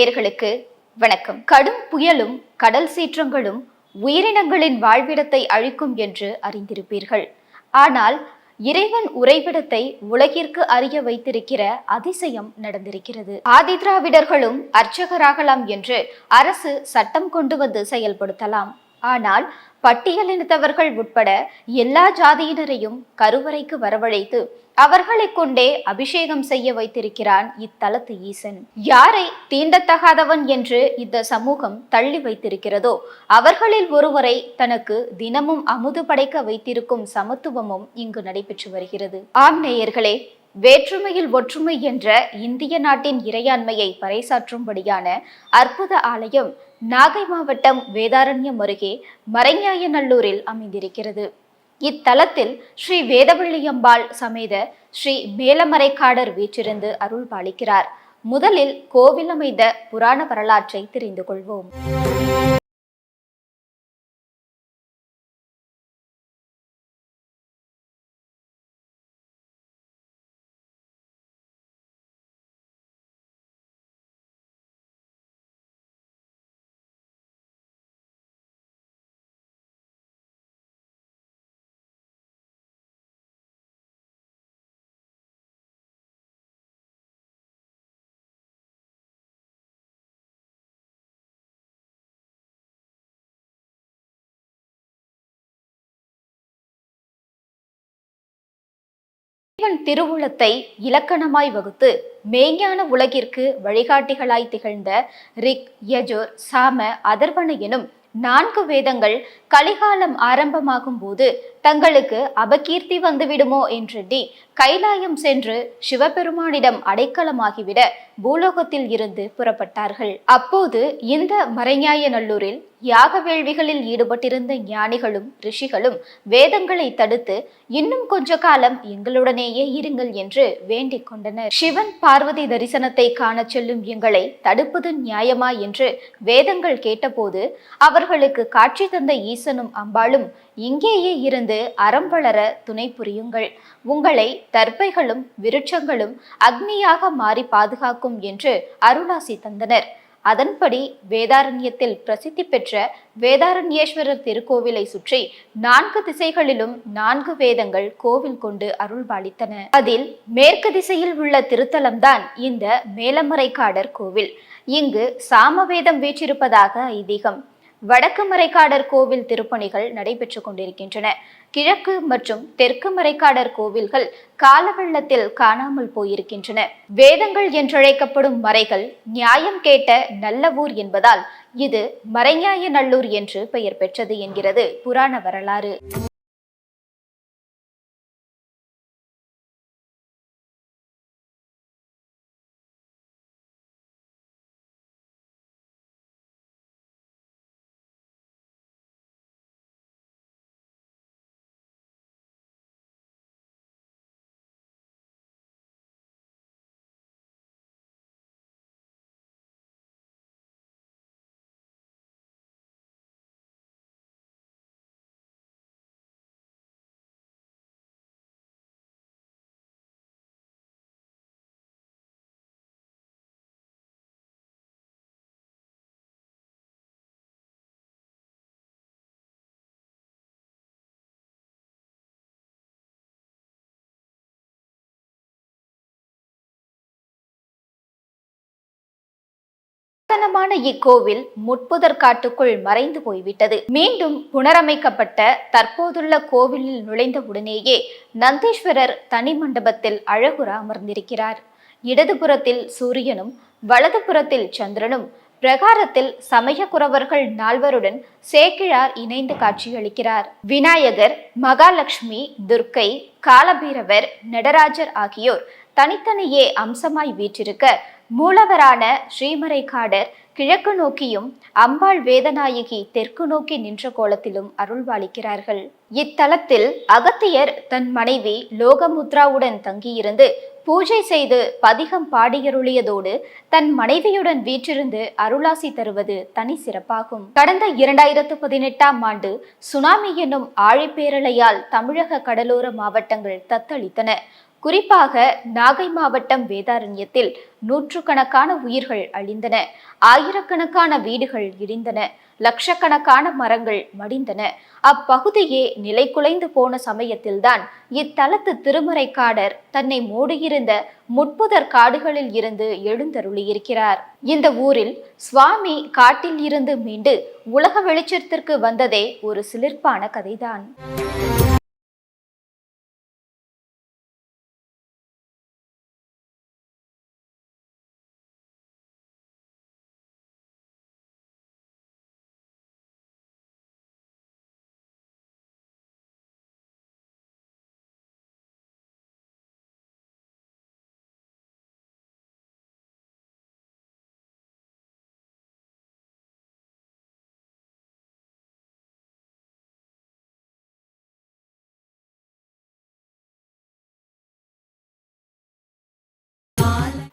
நேயர்களுக்கு வணக்கம். கடும் புயலும் கடல் சீற்றங்களும் உயிரினங்களின் வாழ்விடத்தை அழிக்கும் என்று அறிந்திருப்பீர்கள். ஆனால் இறைவன் உறைவிடத்தை உலகிற்கு அறிய வைத்திருக்கிற அதிசயம் நடந்திருக்கிறது. ஆதிதிராவிடர்களும் அர்ச்சகராகலாம் என்று அரசு சட்டம் கொண்டு வந்து செயல்படுத்தலாம். ஆனால் பட்டியலினத்தவர்கள் உட்பட எல்லா ஜாதியினரையும் கருவறைக்கு வரவழைத்து அவர்களை கொண்டே அபிஷேகம் செய்ய வைத்திருக்கிறான் இத்தலத்து ஈசன். யாரை தீண்டத்தகாதவன் என்று இந்த சமூகம் தள்ளி வைத்திருக்கிறதோ அவர்களில் ஒருவரை தனக்கு தினமும் அமுது படைக்க வைத்திருக்கும் சமத்துவமும் இங்கு நடைபெற்று வருகிறது. ஆம் நேயர்களே வேற்றுமையில் ஒற்றுமை என்ற இந்திய நாட்டின் இறையாண்மையை பறைசாற்றும்படியான அற்புத ஆலயம் நாகை மாவட்டம் வேதாரண்யம் அருகே மறைஞாயநல்லூரில் அமைந்திருக்கிறது. இத்தலத்தில் ஸ்ரீ வேதவள்ளியம்பாள் சமேத ஸ்ரீ மேலமரைக்காடர் வீற்றிருந்து அருள் பாலிக்கிறார் முதலில் கோவில் அமைந்த புராண வரலாற்றை தெரிந்து கொள்வோம். இறைவன் திருவுளத்தை இலக்கணமாய் வகுத்து மெய்ஞான உலகிற்கு வழிகாட்டிகளாய் திகழ்ந்த ரிக் யஜோர் சாம அதர்வன எனும் நான்கு வேதங்கள் கலிகாலம் ஆரம்பமாகும் போது தங்களுக்கு அபகீர்த்தி வந்துவிடுமோ என்று டி. கைலாயம் சென்று சிவபெருமானிடம் அடைக்கலமாகிவிட பூலோகத்தில் இருந்து புறப்பட்டார்கள். அப்போது இந்த மறைஞாய நல்லூரில் யாக வேள்விகளில் ஈடுபட்டிருந்த ஞானிகளும் ரிஷிகளும் வேதங்களை தடுத்து இன்னும் கொஞ்ச காலம் எங்களுடனேயே இருங்கள் என்று வேண்டிக் கொண்டனர். சிவன் பார்வதி தரிசனத்தை காணச் செல்லும் எங்களை தடுப்பது நியாயமா என்று வேதங்கள் கேட்டபோது அவர்களுக்கு காட்சி தந்த ஈசனும் அம்பாளும் இங்கேயே இருந்து அறம் வளர துணை புரியுங்கள். உங்களை தர்பைகளும் விருட்சங்களும் அக்னியாக மாறி பாதுகாக்கும் என்று அருளாசி தந்தனர். அதன்படி வேதாரண்யத்தில் பிரசித்தி பெற்ற வேதாரண்யேஸ்வரர் திருக்கோவிலை சுற்றி நான்கு திசைகளிலும் நான்கு வேதங்கள் கோவில் கொண்டு அருள்பாலித்தன. அதில் மேற்கு திசையில் உள்ள திருத்தலம்தான் இந்த மேலமரைக்காடர் கோவில். இங்கு சாமவேதம் வீற்றிருப்பதாக ஐதீகம். வடக்கு மறைக்காடர் கோவில் திருப்பணிகள் நடைபெற்று கொண்டிருக்கின்றன. கிழக்கு மற்றும் தெற்கு மறைக்காடர் கோவில்கள் காலவெள்ளத்தில் காணாமல் போயிருக்கின்றன. வேதங்கள் என்றழைக்கப்படும் மறைகள் நியாயம் கேட்ட நல்ல ஊர் என்பதால் இது மறைஞாய நல்லூர் என்று பெயர் பெற்றது என்கிறது. புராண வரலாறு. புராதனமான இக்கோவில் முட்புதர் காட்டுக்குள் மறைந்து போய்விட்டது. மீண்டும் புனரமைக்கப்பட்ட தற்போதுள்ள கோவிலில் நுழைந்த உடனேயே நந்தீஸ்வரர் தனி மண்டபத்தில் அழகுற அமர்ந்திருக்கிறார். இடதுபுறத்தில் சூரியனும் வலதுபுறத்தில் சந்திரனும் பிரகாரத்தில் சமயக்குறவர்கள் நால்வருடன் சேக்கிழார் இணைந்து காட்சியளிக்கிறார். விநாயகர் மகாலட்சுமி துர்க்கை காலபீரவர் நடராஜர் ஆகியோர் தனித்தனியே அம்சமாய் வீற்றிருக்க மூலவரான ஸ்ரீமறைக்காடர் கிழக்கு நோக்கியும் அம்பாள் வேதநாயகி தெற்கு நோக்கி நின்ற கோலத்திலும் அருள்வாளிக்கிறார்கள் இத்தலத்தில் அகத்தியர் தன் மனைவி லோகமுத்ராவுடன் தங்கியிருந்து பூஜை செய்து பதிகம் பாடியருளியதோடு தன் மனைவியுடன் வீற்றிருந்து அருளாசி தருவது தனி சிறப்பாகும். கடந்த இரண்டாயிரத்து பதினெட்டாம் ஆண்டு சுனாமி என்னும் ஆழிப்பேரலையால் தமிழக கடலோர மாவட்டங்கள் தத்தளித்தன. குறிப்பாக நாகை மாவட்டம் வேதாரண்யத்தில் நூற்றுக்கணக்கான உயிர்கள் அழிந்தன. ஆயிரக்கணக்கான வீடுகள் இடிந்தன. லட்சக்கணக்கான மரங்கள் மடிந்தன. அப்பகுதியே நிலைகுலைந்து போன சமயத்தில்தான் இத்தலத்து திருமறைக்காடர் தன்னை மூடியிருந்த முட்புதர் காடுகளில் இருந்து எழுந்தருளியிருக்கிறார். இந்த ஊரில் சுவாமி காட்டில் இருந்து மீண்டு உலக வெளிச்சத்திற்கு வந்ததே ஒரு சிலிர்ப்பான கதைதான்.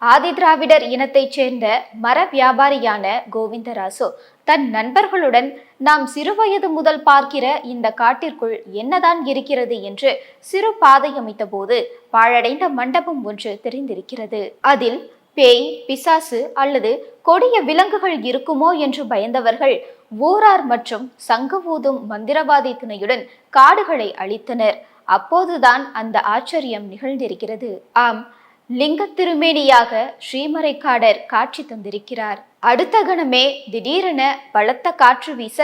ஆதிதிராவிடர் இனத்தைச் சேர்ந்த மர வியாபாரியான கோவிந்தராசு தன் நண்பர்களுடன் நாம் சிறுவயது முதல் பார்க்கிற இந்த காட்டிற்குள் என்னதான் இருக்கிறது? என்று சிறு பாதை அமைத்த போது பாழடைந்த மண்டபம் ஒன்று தெரிந்திருக்கிறது. அதில் பேய் பிசாசு அல்லது கொடிய விலங்குகள் இருக்குமோ என்று பயந்தவர்கள் ஊரார் மற்றும் சங்க ஊதும் மந்திரவாதி துணையுடன் காடுகளை அழித்தனர். அப்போதுதான் அந்த ஆச்சரியம் நிகழ்ந்திருக்கிறது. ஆம் லிங்க திருமேனியாக ஸ்ரீமறைக்காடர் காட்சி தந்திருக்கிறார். அடுத்த கணமே திடீரென பலத்த காற்று வீச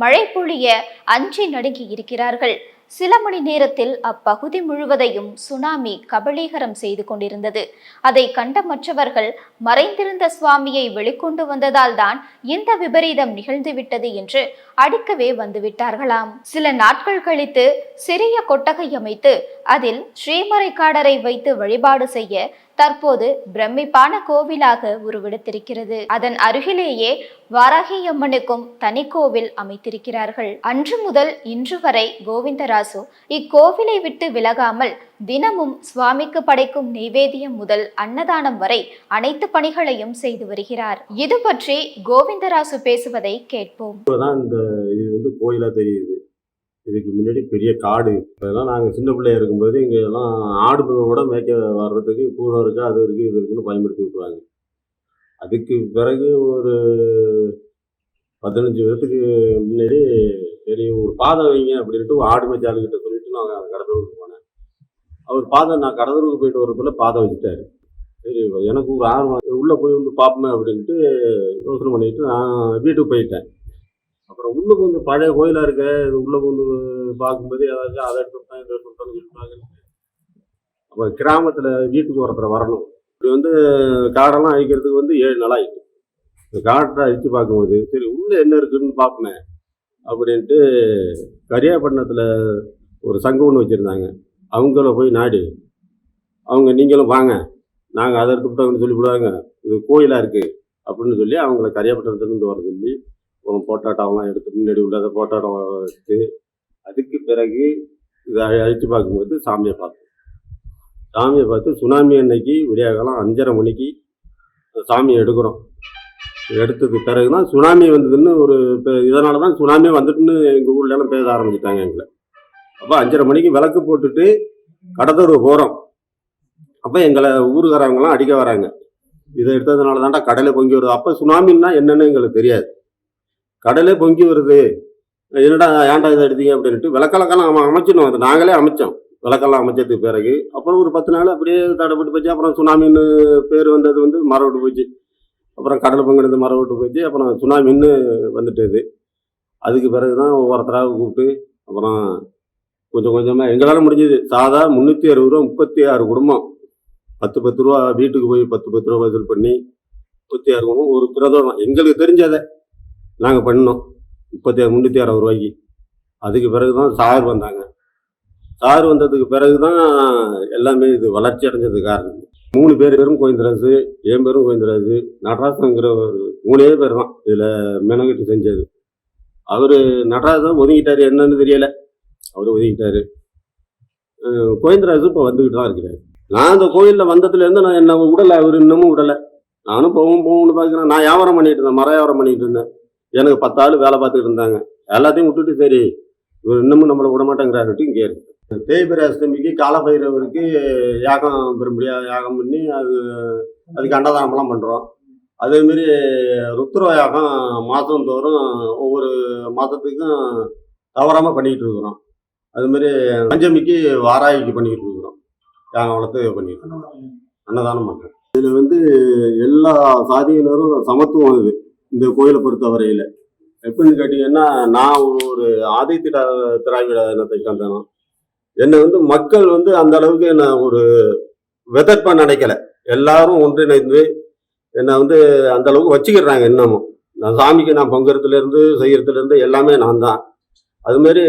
மழை பொழிய அஞ்சி நடுங்கி இருக்கிறார்கள். சில மணி நேரத்தில் அப்பகுதி முழுவதையும் சுனாமி கபளீகரம் செய்து கொண்டிருந்தது. அதை கண்ட மற்றவர்கள் மறைந்திருந்த சுவாமியை வெளிக்கொண்டு வந்ததால் தான் இந்த விபரீதம் நிகழ்ந்துவிட்டது என்று அடிக்கவே வந்துவிட்டார்களாம். சில நாட்கள் கழித்து சிறிய கொட்டகை அமைத்து அதில் ஸ்ரீமறைக்காடரை வைத்து வழிபாடு செய்ய தற்போது பிரமிப்பான கோவிலாக உருவெடுத்திருக்கிறது. அதன் அருகிலேயே வாராகி அம்மனுக்கும் தனி கோவில் அமைத்திருக்கிறார்கள். அன்று முதல் இன்று வரை கோவிந்தராசு இக்கோவிலை விட்டு விலகாமல் தினமும் சுவாமிக்கு படைக்கும் நைவேத்தியம் முதல் அன்னதானம் வரை அனைத்து பணிகளையும் செய்து வருகிறார். இது பற்றி கோவிந்தராசு பேசுவதை கேட்போம். இந்த இது வந்து கோயிலா தெரியுது. இதுக்கு முன்னாடி பெரிய காடு. இதெல்லாம் நாங்கள் சின்ன பிள்ளையா இருக்கும்போது இங்கே எல்லாம் ஆடு கூட மேய்க்க வர்றதுக்கு பூரம் இருக்குது அது இருக்குது இது இருக்குன்னு பயன்படுத்தி விட்டுருவாங்க. அதுக்கு பிறகு ஒரு பதினஞ்சு வருஷத்துக்கு முன்னாடி சரி ஒரு பாதை வைங்க அப்படின்ட்டு ஒரு ஆடு மேய்ச்சாளுக்கிட்ட சொல்லிட்டு நான் கடத்தூருக்கு போனேன். அவர் பாதை நான் கடத்தூருக்கு போயிட்டு வரதுக்குள்ள பாதை வச்சுட்டாரு. சரி எனக்கு ஒரு ஆர்வம் உள்ளே போய் வந்து பார்ப்போமே அப்படின்ட்டு யோசனை பண்ணிட்டு நான் வீட்டுக்கு போயிட்டேன். அப்புறம் உள்ள வந்து பழைய கோயிலா இருக்க உள்ள வந்து பார்க்கும்போது ஏதாச்சும் அதை எடுத்துட்டான் இதை எடுத்துட்டான்னு சொல்லிட்டாங்க அப்போ கிராமத்தில் வீட்டுக்கு ஒருத்தர் வரணும். இப்படி வந்து காடெல்லாம் அழிக்கிறதுக்கு வந்து ஏழு நாள் ஆயிட்டு. இந்த காட்டை அழிச்சு பார்க்கும்போது சரி உள்ள என்ன இருக்குன்னு பார்ப்பேன் அப்படின்ட்டு கரியாபட்டினத்தில் ஒரு சங்கம் ஒன்று வச்சுருந்தாங்க. அவங்கள போய் நாடி. அவங்க நீங்களும் வாங்க. நாங்கள் அதை எடுத்துக்கிட்டோம்னு சொல்லி விடுவாங்க இது கோயிலாக இருக்குது அப்படின்னு சொல்லி அவங்கள கரியாப்பட்டினத்துலேருந்து வர சொல்லி அப்புறம் போட்டாட்டம்லாம் எடுத்து முன்னாடி உள்ளதை போட்டாட்டம் எடுத்து அதுக்கு பிறகு இதை அழி- பார்க்கும்போது சாமியை பார்த்தோம் சாமியை பார்த்து சுனாமி அன்னைக்கு விடியாகாலம் அஞ்சரை மணிக்கு சாமியை எடுக்கிறோம். எடுத்ததுக்கு பிறகு தான் சுனாமி வந்ததுன்னு ஒரு இதனால தான் சுனாமி வந்துட்டுன்னு எங்கள் ஊர்லலாம் பேச ஆரம்பிச்சிட்டாங்க எங்களை. அப்போ அஞ்சரை மணிக்கு விளக்கு போட்டுட்டு கடத்தூர் போகிறோம் அப்போ எங்களை ஊருக்காரவங்களாம் அடிக்க வராங்க. இதை எடுத்ததுனால தான்டா கடலை பொங்கி வருது. அப்போ சுனாமின்னா என்னன்னு எங்களுக்கு தெரியாது. கடலே பொங்கி வருது. என்னடா ஏன்டா இதை எடுத்தீங்க அப்படின்ட்டு விளக்கலக்கெல்லாம் நம்ம அமைச்சினோம் அது நாங்களே அமைச்சோம். விளக்கெல்லாம் அமைச்சதுக்கு பிறகு அப்புறம் ஒரு பத்து நாள் அப்படியே தடைப்பட்டு போச்சு. அப்புறம் சுனாமின்னு பேர் வந்தது வந்து மரவிட்டு போச்சு. அப்புறம் கடல் பொங்கினது மரவிட்டு போச்சு. அப்புறம் சுனாமின்னு வந்துட்டுது அதுக்கு பிறகு தான் ஒவ்வொருத்தராக கூப்பிட்டு அப்புறம் கொஞ்சம் கொஞ்சமாக எங்களால் முடிஞ்சது. சாதா முந்நூற்றி அறுபது ரூபா முப்பத்தி ஆறு குடும்பம். பத்து பத்து ரூபா வீட்டுக்கு போய் பத்து பத்து ரூபா வசூல் பண்ணி முப்பத்தி ஆறு குடும்பம் ஒரு பிரதோஷம். எங்களுக்கு தெரிஞ்சதை. நாங்கள் பண்ணோம் முப்பத்தி ஆறு முந்நூற்றி அறுபது ரூபாய்க்கு. அதுக்கு பிறகு தான் சார் வந்தாங்க. சார் வந்ததுக்கு பிறகு தான் எல்லாமே இது வளர்ச்சி அடைஞ்சது காரணம். மூணு பேர் பேரும் கோவிந்தராஜு என் பேரும் கோவிந்தராஜு நடராசங்கிற ஒரு மூணே பேர் தான் இதில் மெனங்கிட்டு செஞ்சது. அவர் நடராஜன் ஒதுங்கிட்டார் என்னன்னு தெரியலை. அவர் ஒதுங்கிட்டாரு. கோயந்தராஜு இப்போ வந்துக்கிட்டு தான் இருக்கிறார். நான் அந்த கோயிலில் வந்ததுலேருந்து நான் என்ன விடலை அவர் இன்னமும் விடலை. நானும் போகும் போகணும்னு பார்க்குறேன். நான் வியாபாரம் பண்ணிட்டு இருந்தேன் மர வியாபாரம் பண்ணிட்டு இருந்தேன். எனக்கு பத்து ஆள் வேலை பார்த்துக்கிட்டு இருந்தாங்க. எல்லாத்தையும் விட்டுட்டு சரி இவர் இன்னமும் நம்மளை விடமாட்டேங்கிறாருட்டு இங்கே இருக்கு. தேய்பிர அஷ்டமிக்கு காலபைரவருக்கு யாகம் பெரும்படியாக யாகம் பண்ணி அது அதுக்கு அன்னதானம்லாம் பண்ணுறோம் அதேமாரி ருத்ர யாகம் மாதந்தோறும் ஒவ்வொரு மாதத்துக்கும் தவறாமல் பண்ணிக்கிட்டு இருக்கிறோம். அதுமாரி பஞ்சமிக்கு வாராய்க்கு பண்ணிக்கிட்டு இருக்கிறோம். யாகம் வளர்த்து பண்ணிக்கிட்டு இருக்கிறோம் அன்னதானம் பண்ணுறோம் இதில் வந்து எல்லா சாதியினரும் சமத்துவம் இது. இந்த கோயிலை பொறுத்தவரையில். எப்படின்னு கேட்டிங்கன்னா நான் ஒரு ஆதி திரா திராவிட இனத்தை சேர்ந்தனும் என்னை வந்து மக்கள் வந்து அந்த அளவுக்கு என்ன ஒரு விதப்ப நினைக்கல. எல்லாரும் ஒன்றிணைந்து என்னை வந்து அந்த அளவுக்கு வச்சுக்கிறாங்க இன்னமும். நான் சாமிக்கு நான் பொங்குறதுல இருந்து செய்யறதுல இருந்து எல்லாமே நான் தான். அதுமாரி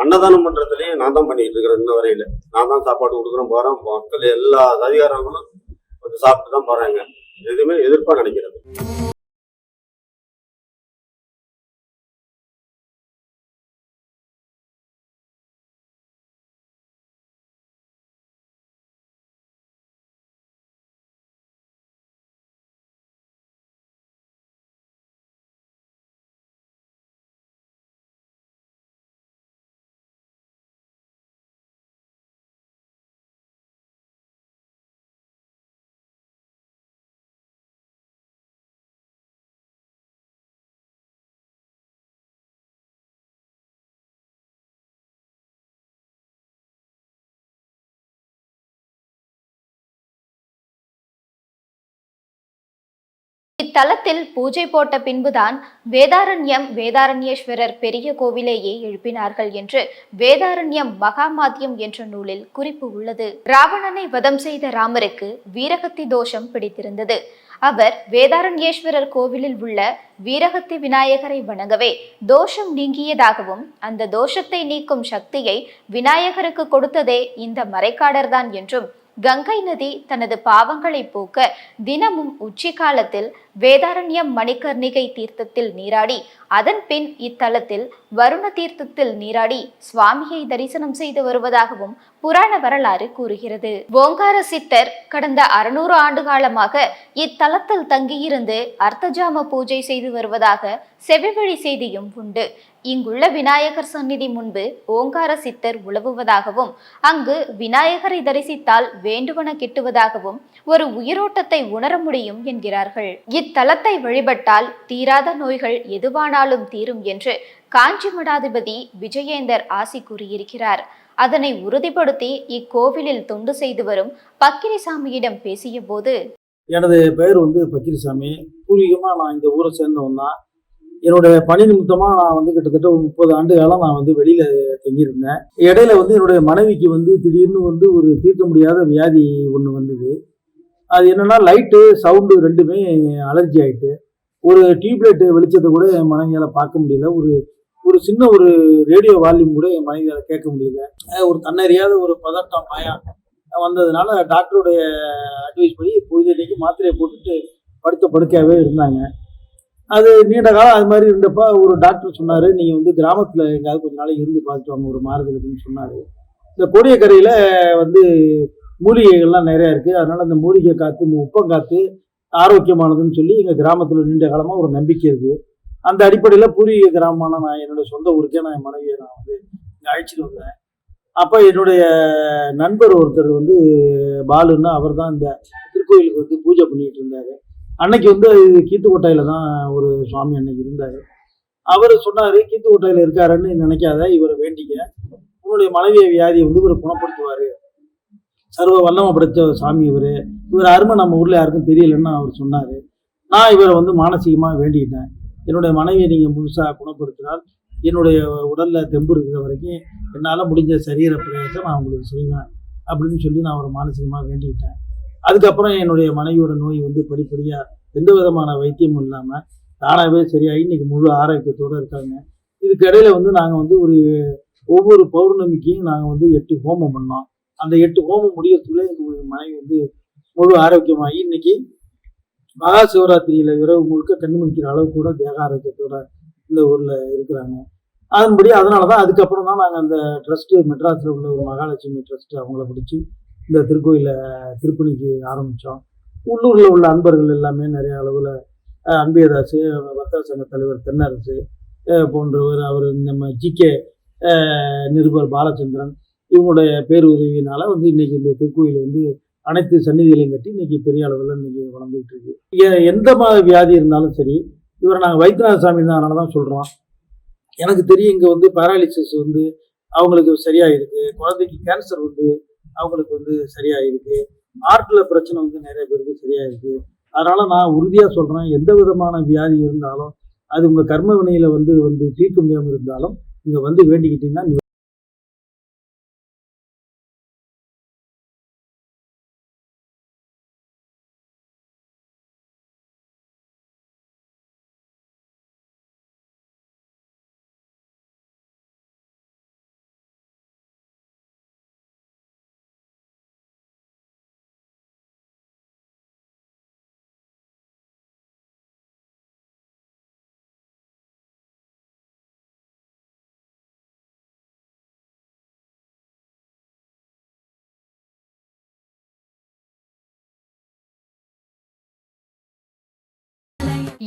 அன்னதானம் பண்றதுலயும் நான் தான் பண்ணிட்டு இருக்கிறேன் இன்ன வரையில. நான் தான் சாப்பாடு கொடுக்குறேன் போறேன் மக்கள் எல்லா அதிகாரங்களும் வந்து சாப்பிட்டு தான் போறாங்க. எதுவுமே எதிர்ப்பா நினைக்கிறது. இத்தலத்தில் பூஜை போட்ட பின்புதான் வேதாரண்யம் வேதாரண்யேஸ்வரர் பெரிய கோவிலேயே எழுப்பினார்கள் என்று வேதாரண்யம் மகாமாத்தியம் என்ற நூலில் குறிப்பு உள்ளது. ராவணனை வதம் செய்த ராமருக்கு வீரகத்தி தோஷம் பிடித்திருந்தது. அவர் வேதாரண்யேஸ்வரர் கோவிலில் உள்ள வீரகத்தி விநாயகரை வணங்கவே தோஷம் நீங்கியதாகவும் அந்த தோஷத்தை நீக்கும் சக்தியை விநாயகருக்கு கொடுத்ததே இந்த மறைக்காடர்தான் என்றும் கங்கை நதி தனது பாவங்களை போக்க தினமும் உச்சி காலத்தில் வேதாரண்யம் மணிகர்ணிகை தீர்த்தத்தில் நீராடி அதன் பின் இத்தலத்தில் வருண தீர்த்தத்தில் நீராடி சுவாமியை தரிசனம் செய்து வருவதாகவும் புராண வரலாறு கூறுகிறது. ஓங்கார சித்தர் கடந்த அறுநூறு ஆண்டு காலமாக இத்தலத்தில் தங்கியிருந்து அர்த்தஜாம பூஜை செய்து வருவதாக செவிவழி செய்தியும் உண்டு. இங்குள்ள விநாயகர் சந்நிதி முன்பு ஓங்கார சித்தர் உலவுவதாகவும் அங்கு விநாயகரை தரிசித்தால் வேண்டுவன கிட்டுவதாகவும் ஒரு உயிரோட்டத்தை உணர முடியும் என்கிறார்கள். இத்தலத்தை வழிபட்டால் தீராத நோய்கள் எதுவானாலும் தீரும் என்று காஞ்சி மடாதிபதி விஜயேந்தர் ஆசி கூறியிருக்கிறார். அதனை உறுதிப்படுத்தி இக்கோவிலில் தொண்டு செய்து வரும் பக்கிரிசாமியிடம் பேசிய போது எனது பெயர் வந்து பக்கிரிசாமி. பூர்வீகமாக நான் இந்த ஊரை சேர்ந்தவன் தான். என்னுடைய பணி நிமித்தமாக நான் வந்து கிட்டத்தட்ட ஒரு முப்பது ஆண்டு காலம் நான் வந்து வெளியில் தங்கியிருந்தேன். இடையில வந்து என்னுடைய மனைவிக்கு வந்து திடீர்னு வந்து ஒரு தீர்க்க முடியாத வியாதி ஒன்று வந்தது. அது என்னன்னா லைட்டு சவுண்டு ரெண்டுமே அலர்ஜி ஆயிட்டு ஒரு டியூப்லைட் வெளிச்சத்தை கூட என் மனைவியால் பார்க்க முடியல. ஒரு ஒரு சின்ன ஒரு ரேடியோ வால்யூம் கூட என் மனைவியால் கேட்க முடியல. ஒரு தன்னறியாத ஒரு பதட்டம் பயம் வந்ததுனால டாக்டருடைய அட்வைஸ் படி பொழுதன்னைக்கு மாத்திரையை போட்டுட்டு படுத்த படுக்கையாகவே இருந்தாங்க. அது நீண்ட காலம் அது மாதிரி இருந்தப்ப ஒரு டாக்டர் சொன்னார் நீங்கள் வந்து கிராமத்தில் எங்கேயாவது கொஞ்ச நாளைக்கு இருந்து பார்த்துட்டு வாங்க ஒரு மாறுதல் அப்படின்னு சொன்னார். இந்த கோடியக்கரையில் வந்து மூலிகைகள்லாம் நிறையா இருக்குது அதனால் அந்த மூலிகை காற்று உப்பங்காற்று ஆரோக்கியமானதுன்னு சொல்லி எங்கள் கிராமத்தில் நீண்ட காலமாக ஒரு நம்பிக்கை இருக்குது அந்த அடிப்படையில் பூர்வீக கிராமமான நான் என்னுடைய சொந்த ஊருக்கே நான் என் மனைவியை நான் வந்து இங்கே அழைச்சிட்டு வந்தேன் அப்போ என்னுடைய நண்பர் ஒருத்தர் வந்து பாலுன்னு அவர் தான் இந்த திருக்கோயிலுக்கு வந்து பூஜை பண்ணிட்டு இருந்தார். அன்னைக்கு வந்து கீத்துக்கோட்டையில் தான் ஒரு சுவாமி அன்னைக்கு இருந்தார். அவர் சொன்னார் கீத்துக்கோட்டையில் இருக்காருன்னு நினைக்காத இவரை வேண்டிக்க. உன்னுடைய மனைவிய வியாதியை வந்து இவர் குணப்படுத்துவார். சர்வ வல்லமை படைத்த சாமி இவர். இவர் அருமை நம்ம ஊரில் யாருக்கும் தெரியலன்னு அவர் சொன்னார். நான் இவரை வந்து மானசீகமாக வேண்டிக்கிட்டேன். என்னுடைய மனைவியை நீங்கள் முழுசாக குணப்படுத்தினால் என்னுடைய உடலில் தெம்பு இருக்கிற வரைக்கும் என்னால் முடிஞ்ச சரீர பிரயாசம் நான் உங்களுக்கு செய்வேன் அப்படின்னு சொல்லி நான் ஒரு மானசீகமாக வேண்டிக்கிட்டேன். அதுக்கப்புறம் என்னுடைய மனைவியோட நோய் வந்து படிப்படியாக எந்த விதமான வைத்தியமும் இல்லாமல் தானாகவே சரியாகி இன்றைக்கி முழு ஆரோக்கியத்தோடு இருக்காங்க. இதுக்கு இடையில வந்து நாங்கள் வந்து ஒரு ஒவ்வொரு பௌர்ணமிக்கும் நாங்கள் வந்து எட்டு ஹோமம் பண்ணோம். அந்த எட்டு ஹோமம் முடியறதுக்குள்ளே எங்கள் மனைவி வந்து முழு ஆரோக்கியமாகி இன்னைக்கு மகா சிவராத்திரியில் இரவு முழுக்க கண்ணு முடிக்கிற அளவு கூட தேக ஆரோக்கியத்தோட இந்த ஊரில் இருக்கிறாங்க. அதன்படி அதனால தான் அதுக்கப்புறம் தான் நாங்கள் அந்த ட்ரஸ்ட்டு மெட்ராஸில் உள்ள ஒரு மகாலட்சுமி ட்ரஸ்ட்டு அவங்கள பிடிச்சி இந்த திருக்கோயிலை திருப்பணிக்கு ஆரம்பித்தோம் உள்ளூரில் உள்ள அன்பர்கள் எல்லாமே நிறைய அளவில் அன்பியதாசு வர்த்தக சங்க தலைவர் தென்னரசு போன்றவர் அவர் நம்ம ஜிகே நிருபர் பாலச்சந்திரன் இவங்களுடைய பேருதவியினால் வந்து இன்னைக்கு இந்த திருக்கோயில் வந்து அனைத்து சன்னிதிகளையும் கட்டி இன்றைக்கி பெரிய அளவில் இன்றைக்கி வளர்ந்துகிட்டு இருக்கு. எந்த மாதிரி வியாதி இருந்தாலும் சரி இவரை நாங்கள் வைத்தியநாத சாமி தான் அதனால தான் சொல்கிறோம் எனக்கு தெரியும் இங்கே வந்து பேராலிசிஸ் வந்து அவங்களுக்கு சரியாயிருக்கு குழந்தைக்கு கேன்சர் வந்து அவங்களுக்கு வந்து சரியாயிருக்கு ஹார்ட்டில் பிரச்சனை வந்து நிறைய பேருக்கு சரியாயிருக்கு. அதனால் நான் உறுதியாக சொல்கிறேன் எந்த விதமான வியாதி இருந்தாலும் அது உங்கள் கர்ம வினையில் வந்து வந்து தீர்க்க முடியாமல் இருந்தாலும் இங்கே வந்து வேண்டிக்கிட்டீங்கன்னா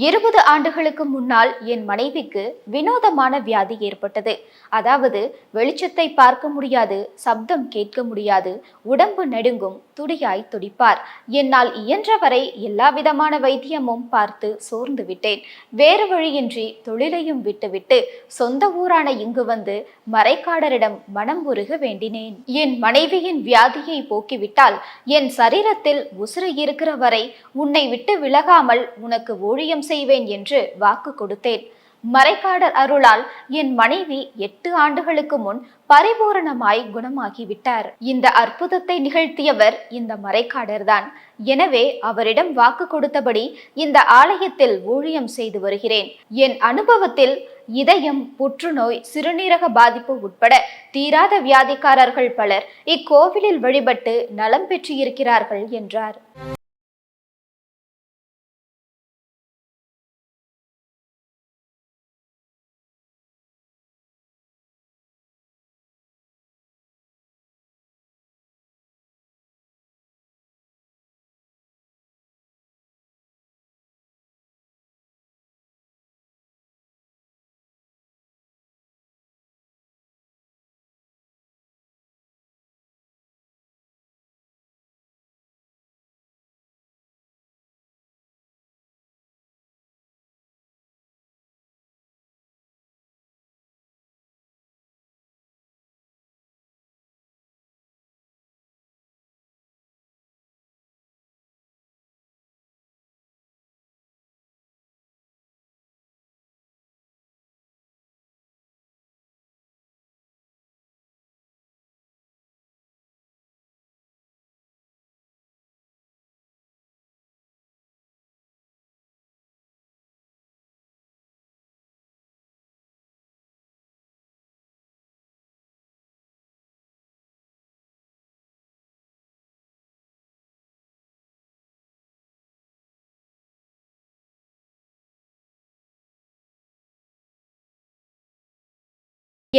இருபது ஆண்டுகளுக்கு முன்னால் என் மனைவிக்கு வினோதமான வியாதி ஏற்பட்டது. அதாவது வெளிச்சத்தை பார்க்க முடியாது சப்தம் கேட்க முடியாது உடம்பு நெடுங்கும் துடியாய் துடிப்பார். என்னால் இயன்றவரை எல்லா விதமான வைத்தியமும் பார்த்து சோர்ந்து விட்டேன். வேறு வழியின்றி தொழிலையும் விட்டுவிட்டு சொந்த ஊரான இங்கு வந்து மறைக்காடரிடம் மனம் உருக வேண்டினேன். என் மனைவியின் வியாதியை போக்கிவிட்டால் என் சரீரத்தில் உசுறு இருக்கிற வரை உன்னை விட்டு விலகாமல் உனக்கு ஊழியம் செய்வேன் என்று வாக்கு கொடுத்தேன். மறைக்காடர் அருளால் என் மனைவி எட்டு ஆண்டுகளுக்கு முன் பரிபூரணமாய் குணமாகிவிட்டார். இந்த அற்புதத்தை நிகழ்த்தியவர் இந்த மறைக்காடர்தான். எனவே அவரிடம் வாக்கு கொடுத்தபடி இந்த ஆலயத்தில் ஊழியம் செய்து வருகிறேன். என் அனுபவத்தில் இதயம் புற்றுநோய் சிறுநீரக பாதிப்பு உட்பட தீராத வியாதிக்காரர்கள் பலர் இக்கோவிலில் வழிபட்டு நலம் பெற்றிருக்கிறார்கள் என்றார்.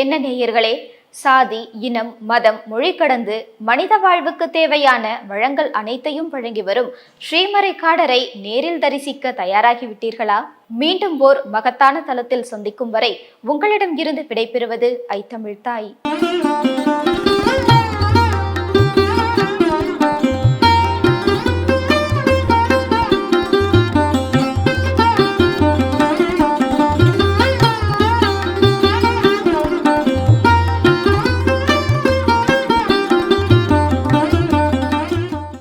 என்ன நேயர்களே? சாதி இனம் மதம் மொழி கடந்து மனித வாழ்வுக்கு தேவையான வளங்கள் அனைத்தையும் வழங்கி வரும் ஸ்ரீமறைக்காடரை நேரில் தரிசிக்க தயாராகிவிட்டீர்களா? மீண்டும் ஓர் மகத்தான தலத்தில் சந்திக்கும் வரை உங்களிடம் இருந்து விடைபெறுவது ஐ தமிழ் தாய்.